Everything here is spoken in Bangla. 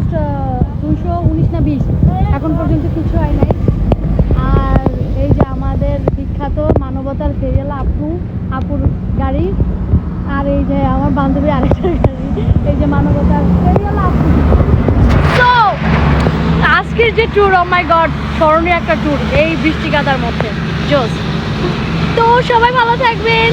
অলমোস্ট uh, দুশো উনিশ না বিশ। এখন পর্যন্ত কিছু হয় নাই। আর এই যে আমাদের বিখ্যাত মানবতার ফেরিয়াল আপু, আপুর গাড়ি, আর এই যে আমার বান্ধবী আরেকটা গাড়ি, এই যে মানবতার ফেরিয়াল আপু। তো আজকের যে ট্যুর ও মাই গড স্মরণীয় একটা ট্যুর এই বৃষ্টি কাদার মধ্যে। জোস। তো সবাই ভালো থাকবেন।